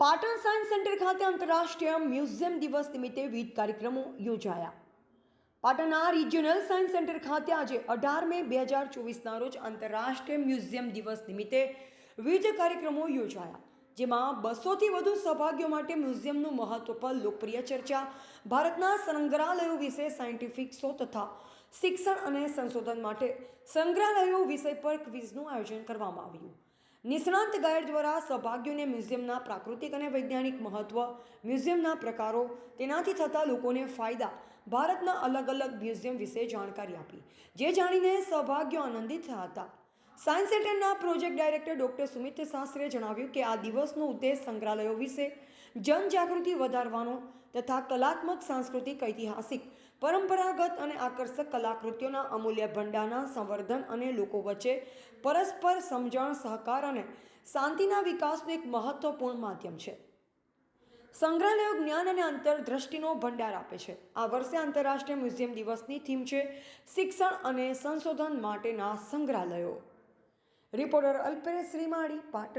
Patan science centre ખાતે આંતરરાષ્ટ્રીય museum દિવસ નિમિત્તે વિવિધ કાર્યક્રમો યોજાયા. પાટણના રિજિયોનલ સાયન્સ સેન્ટર ખાતે આજે અઢાર મે બે હજાર ચોવીસના રોજ આંતરરાષ્ટ્રીય મ્યુઝિયમ દિવસ નિમિત્તે વિવિધ કાર્યક્રમો યોજાયા, જેમાં બસોથી વધુ સહભાગીઓ માટે મ્યુઝિયમનું મહત્વ પર લોકપ્રિય ચર્ચા, ભારતના સંગ્રહાલયો વિશે સાયન્ટિફિક શો તથા શિક્ષણ અને સંશોધન માટે સંગ્રહાલયો વિષય પર ક્વિઝનું આયોજન કરવામાં આવ્યું. નિષ્ણાંત ગાઈડ દ્વારા સૌભાગ્યોને મ્યુઝિયમના પ્રાકૃતિક અને વૈજ્ઞાનિક મહત્વ, મ્યુઝિયમના પ્રકારો, તેનાથી થતા લોકોને ફાયદા, ભારતના અલગ અલગ મ્યુઝિયમ વિશે જાણકારી આપી. જે જાણીને સૌભાગ્યો આનંદિત હતા. સાયન્સ સેન્ટરના પ્રોજેક્ટ ડાયરેક્ટર ડૉક્ટર સુમિત શાસ્ત્રીએ જણાવ્યું કે આ દિવસનો ઉદ્દેશ સંગ્રહાલયો વિશે જનજાગૃતિ વધારવાનો તથા કલાત્મક સાંસ્કૃતિક ઐતિહાસિક, પરંપરાગત અને આકર્ષક કલાકૃતિઓના અમૂલ્ય ભંડારના સંવર્ધન અને લોકો વચ્ચે પરસ્પર સમજણ, સહકાર અને શાંતિના વિકાસનું એક મહત્વપૂર્ણ માધ્યમ છે. સંગ્રહાલયો જ્ઞાન અને અંતરદ્રષ્ટિનો ભંડાર આપે છે. આ વર્ષે આંતરરાષ્ટ્રીય મ્યુઝિયમ દિવસની થીમ છે શિક્ષણ અને સંશોધન માટેના સંગ્રહાલયો. રિપોર્ટર અલ્પેશ શ્રીમાળી પાટણ.